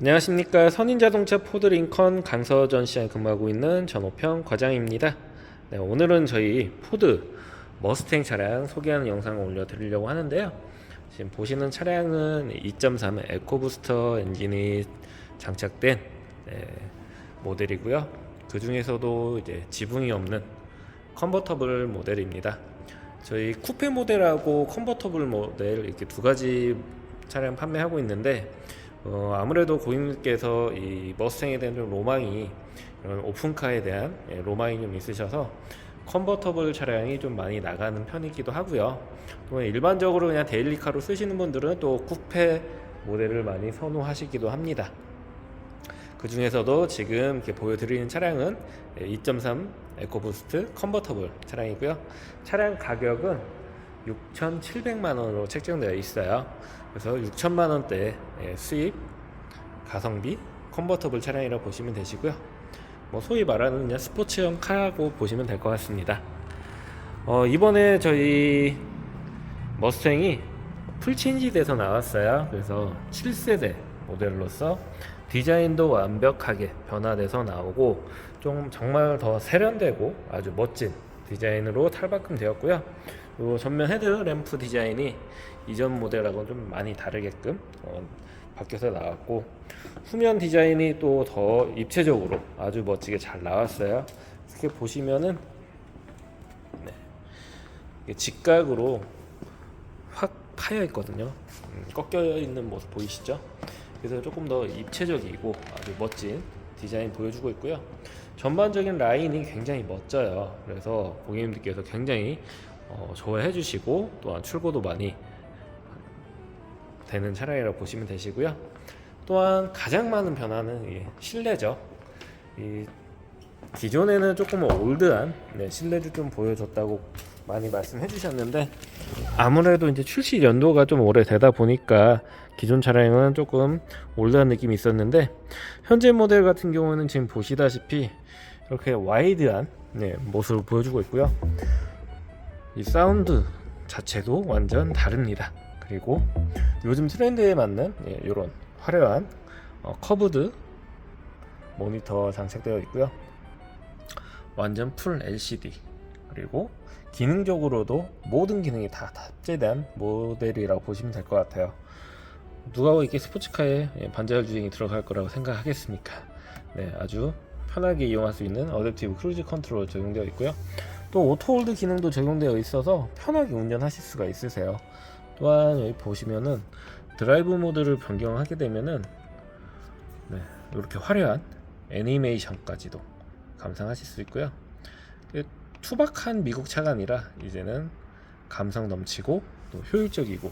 안녕하십니까 선인자동차 포드링컨 강서전 시장에 근무하고 있는 전호평 과장입니다. 네, 오늘은 저희 포드 머스탱 차량 소개하는 영상을 올려드리려고 하는데요. 지금 보시는 차량은 2.3 에코부스터 엔진이 장착된 네, 모델이고요. 그 중에서도 이제 지붕이 없는 컨버터블 모델입니다. 저희 쿠페 모델하고 컨버터블 모델 이렇게 두 가지 차량 판매하고 있는데 어, 아무래도 고객님께서 이 머스탱에 대한 좀 로망이 이런 오픈카에 대한 예, 로망이 좀 있으셔서 컨버터블 차량이 좀 많이 나가는 편이기도 하고요. 또 일반적으로 그냥 데일리카로 쓰시는 분들은 또 쿠페 모델을 많이 선호하시기도 합니다. 그 중에서도 지금 이렇게 보여드리는 차량은 2.3 에코부스트 컨버터블 차량이고요. 차량 가격은 6,700만 원으로 책정되어 있어요. 그래서 6천만 원대 수입 가성비 컨버터블 차량이라고 보시면 되시고요. 뭐 소위 말하는 그냥 스포츠형 카라고 보시면 될 것 같습니다. 어, 이번에 저희 머스탱이 풀체인지 돼서 나왔어요. 그래서 7세대 모델로서 디자인도 완벽하게 변화돼서 나오고 좀 정말 더 세련되고 아주 멋진 디자인으로 탈바꿈 되었고요. 요 전면 헤드 램프 디자인이 이전 모델하고 좀 많이 다르게끔 어, 바뀌어서 나왔고 후면 디자인이 또 더 입체적으로 아주 멋지게 잘 나왔어요. 이렇게 보시면은 네. 직각으로 확 파여 있거든요. 음, 꺾여 있는 모습 보이시죠? 그래서 조금 더 입체적이고 아주 멋진 디자인 보여주고 있고요. 전반적인 라인이 굉장히 멋져요. 그래서 고객님들께서 굉장히 어, 좋아해 주시고 또한 출고도 많이 되는 차량이라고 보시면 되시고요. 또한 가장 많은 변화는 이 실내죠. 이 기존에는 조금 올드한 네, 실내를 좀 보여줬다고 많이 말씀해 주셨는데 아무래도 이제 출시 연도가 좀 오래되다 보니까 기존 차량은 조금 올드한 느낌이 있었는데 현재 모델 같은 경우는 지금 보시다시피 이렇게 와이드한 네, 모습을 보여주고 있고요. 이 사운드 자체도 완전 다릅니다. 그리고 요즘 트렌드에 맞는 이런 화려한 어, 커브드 모니터 장착되어 있고요. 완전 풀 LCD 그리고 기능적으로도 모든 기능이 다 탑재된 모델이라고 보시면 될 것 같아요. 누가 이렇게 스포츠카에 예, 반자율 주행이 들어갈 거라고 생각하겠습니까? 네, 아주 편하게 이용할 수 있는 어댑티브 크루즈 컨트롤 적용되어 있고요. 또 오토홀드 기능도 적용되어 있어서 편하게 운전하실 수가 있으세요. 또한 여기 보시면은 드라이브 모드를 변경하게 되면은 네, 이렇게 화려한 애니메이션까지도 감상하실 수 있고요. 그 투박한 미국 차가 아니라 이제는 감성 넘치고 또 효율적이고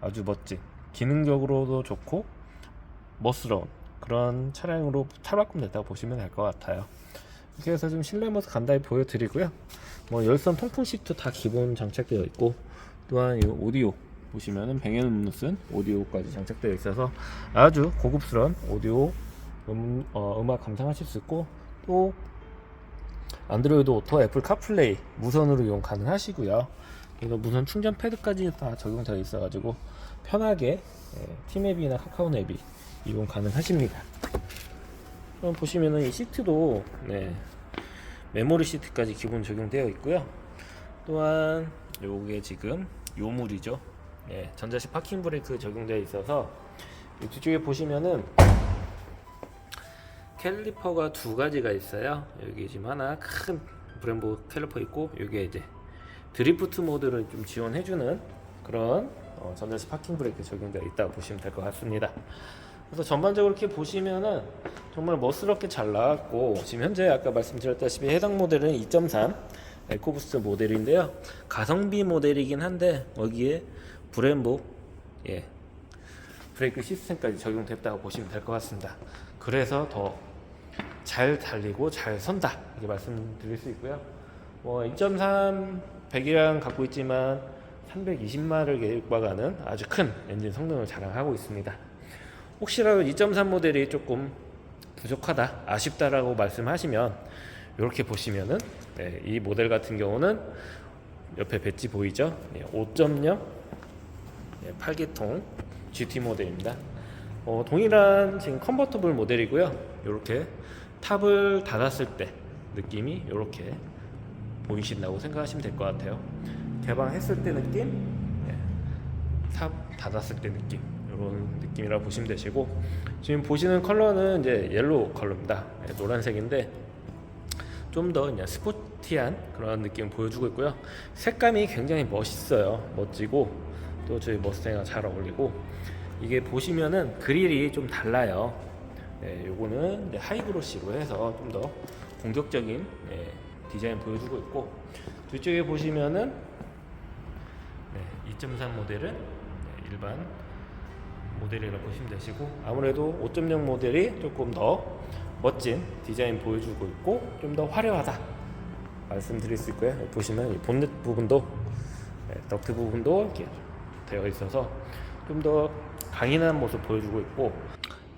아주 멋진 기능적으로도 좋고 멋스러운 그런 차량으로 탈바꿈 됐다고 보시면 될 것 같아요. 해서 좀 실내 모습 간단히 보여드리고요. 뭐 열선 통풍 시트 다 기본 장착되어 있고 또한 이 오디오 보시면은 뱅앤 무슨 오디오까지 장착되어 있어서 아주 고급스러운 오디오 음, 어, 음악 감상하실 수 있고 또 안드로이드 오토, 애플 카플레이 무선으로 이용 가능하시고요. 그래서 무선 충전 패드까지 다 적용되어 있어가지고 편하게 예, 티맵이나 카카오 앱이 이용 가능하십니다. 그럼 보시면은 이 시트도 네, 메모리 시트까지 기본 적용되어 있고요. 또한 요게 지금 요물이죠. 네, 전자식 파킹 브레이크 적용되어 있어서 이 뒤쪽에 보시면은 캘리퍼가 두 가지가 있어요. 여기 지금 하나 큰 브렘보 캘리퍼 있고 여기에 이제 드리프트 모드를 좀 지원해주는 그런 어, 전자식 파킹 브레이크 적용되어 있다고 보시면 될 것 같습니다. 그래서 전반적으로 이렇게 보시면은 정말 멋스럽게 잘 나왔고 지금 현재 아까 말씀드렸다시피 해당 모델은 2.3 에코부스트 모델인데요. 가성비 모델이긴 한데 여기에 브렘보 예 브레이크 시스템까지 적용됐다고 보시면 될 것 같습니다. 그래서 더 잘 달리고 잘 선다 이렇게 말씀드릴 수 있고요. 뭐 2.3 배기량 갖고 있지만 320마를 계획과가는 아주 큰 엔진 성능을 자랑하고 있습니다. 혹시라도 2.3 모델이 조금 부족하다, 아쉽다라고 말씀하시면 이렇게 보시면은 네, 이 모델 같은 경우는 옆에 배지 보이죠? 네, 5.0 네, 8기통 GT 모델입니다. 어, 동일한 지금 컨버터블 모델이고요. 이렇게 탑을 닫았을 때 느낌이 이렇게 보이신다고 생각하시면 될 것 같아요. 개방했을 때 느낌, 네. 탑 닫았을 때 느낌 이런 느낌이라 보시면 되시고 지금 보시는 컬러는 이제 옐로우 컬러입니다. 네, 노란색인데 좀 더 그냥 스포티한 그런 느낌을 보여주고 있고요. 색감이 굉장히 멋있어요. 멋지고 또 저희 머스탱과 잘 어울리고 이게 보시면은 그릴이 좀 달라요. 네, 요거는 이제 하이그로시로 해서 좀 더 공격적인 네, 디자인 보여주고 있고 뒤쪽에 보시면은 네, 2.3 모델은 네, 일반 모델이라고 보시면 되시고 아무래도 5.0 모델이 조금 더 멋진 디자인 보여주고 있고 좀 더 화려하다 말씀드릴 수 있고요. 보시면 이 본넷 부분도 네, 덕트 부분도 이렇게 되어 있어서 좀 더 강인한 모습 보여주고 있고.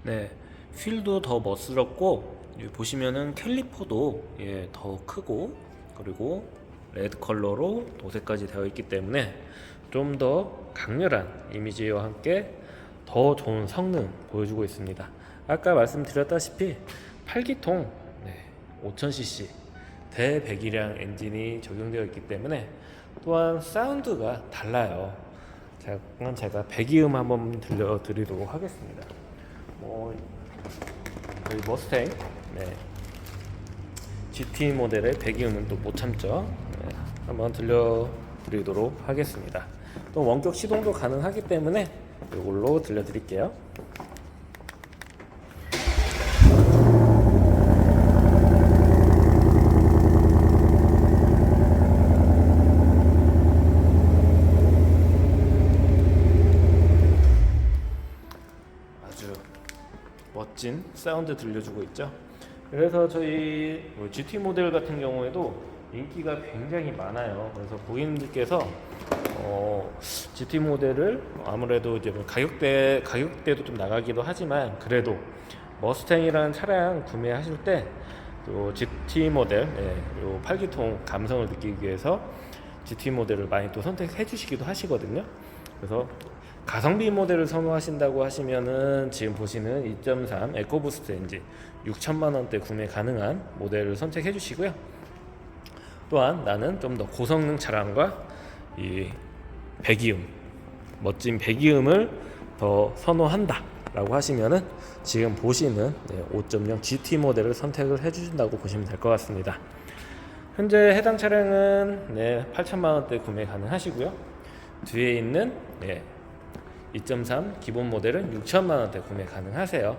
네 휠도 더 멋스럽고 여기 보시면은 캘리퍼도 예, 더 크고 그리고 레드 컬러로 도색까지 되어 있기 때문에 좀 더 강렬한 이미지와 함께 더 좋은 성능 보여주고 있습니다. 아까 말씀드렸다시피 8기통 5000cc 대배기량 엔진이 적용되어 있기 때문에 또한 사운드가 달라요. 잠깐 제가 배기음 한번 들려드리도록 하겠습니다. 뭐 저희 머스탱 네. GT 모델의 배기음은 또 못 참죠. 네, 한번 들려드리도록 하겠습니다. 또 원격 시동도 가능하기 때문에 이걸로 들려드릴게요. 멋진 사운드 들려주고 있죠. 그래서 저희 뭐 GT 모델 같은 경우에도 인기가 굉장히 많아요. 그래서 고객님들께서 어, GT 모델을 아무래도 이제 뭐 가격대 가격대도 좀 나가기도 하지만 그래도 머스탱이라는 차량 구매하실 때또 GT 모델, 예, 요 8기통 감성을 느끼기 위해서 GT 모델을 많이 또 선택해 주시기도 하시거든요. 그래서 가성비 모델을 선호하신다고 하시면은 지금 보시는 2.3 에코부스트 엔진 6천만 원대 구매 가능한 모델을 선택해 주시고요. 또한 나는 좀 더 고성능 차량과 이 배기음 멋진 배기음을 더 선호한다 라고 하시면은 지금 보시는 5.0 GT 모델을 선택을 해주신다고 보시면 될 것 같습니다. 현재 해당 차량은 네, 8천만 원대 구매 가능하시고요. 뒤에 있는 네, 2.3 기본 모델은 6천만 원대 구매 가능하세요.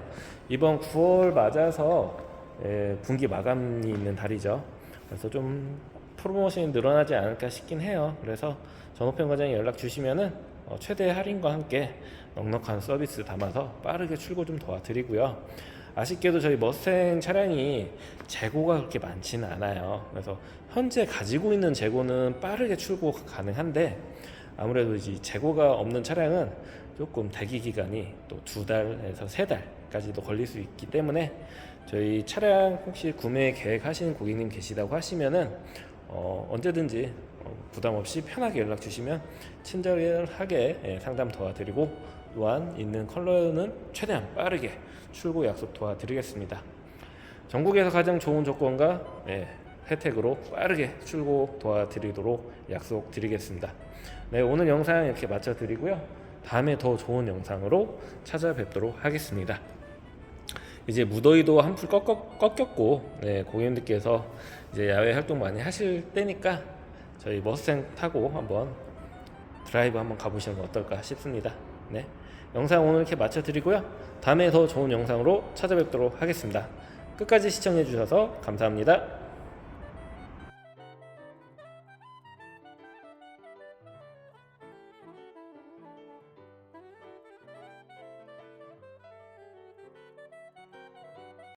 이번 9월 맞아서 예, 분기 마감이 있는 달이죠. 그래서 좀 프로모션이 늘어나지 않을까 싶긴 해요. 그래서 전호평 과장에 연락 주시면은 어, 최대 할인과 함께 넉넉한 서비스 담아서 빠르게 출고 좀 도와드리고요. 아쉽게도 저희 머스탱 차량이 재고가 그렇게 많지는 않아요. 그래서 현재 가지고 있는 재고는 빠르게 출고 가능한데 아무래도 이제 재고가 없는 차량은 조금 대기 기간이 또 두 달에서 세 달까지도 걸릴 수 있기 때문에 저희 차량 혹시 구매 계획하시는 고객님 계시다고 하시면은 어, 언제든지 어, 부담 없이 편하게 연락 주시면 친절하게 예, 상담 도와드리고 또한 있는 컬러는 최대한 빠르게 출고 약속 도와드리겠습니다. 전국에서 가장 좋은 조건과 예, 혜택으로 빠르게 출고 도와드리도록 약속드리겠습니다. 네, 오늘 영상 이렇게 마쳐드리고요. 다음에 더 좋은 영상으로 찾아뵙도록 하겠습니다. 이제 무더위도 한풀 꺾- 꺾였고 네, 고객님들께서 이제 야외 활동 많이 하실 때니까 저희 머스탱 타고 한번 드라이브 한번 가보시는 건 어떨까 싶습니다. 네, 영상 오늘 이렇게 마쳐 드리고요. 다음에 더 좋은 영상으로 찾아뵙도록 하겠습니다. 끝까지 시청해 주셔서 감사합니다.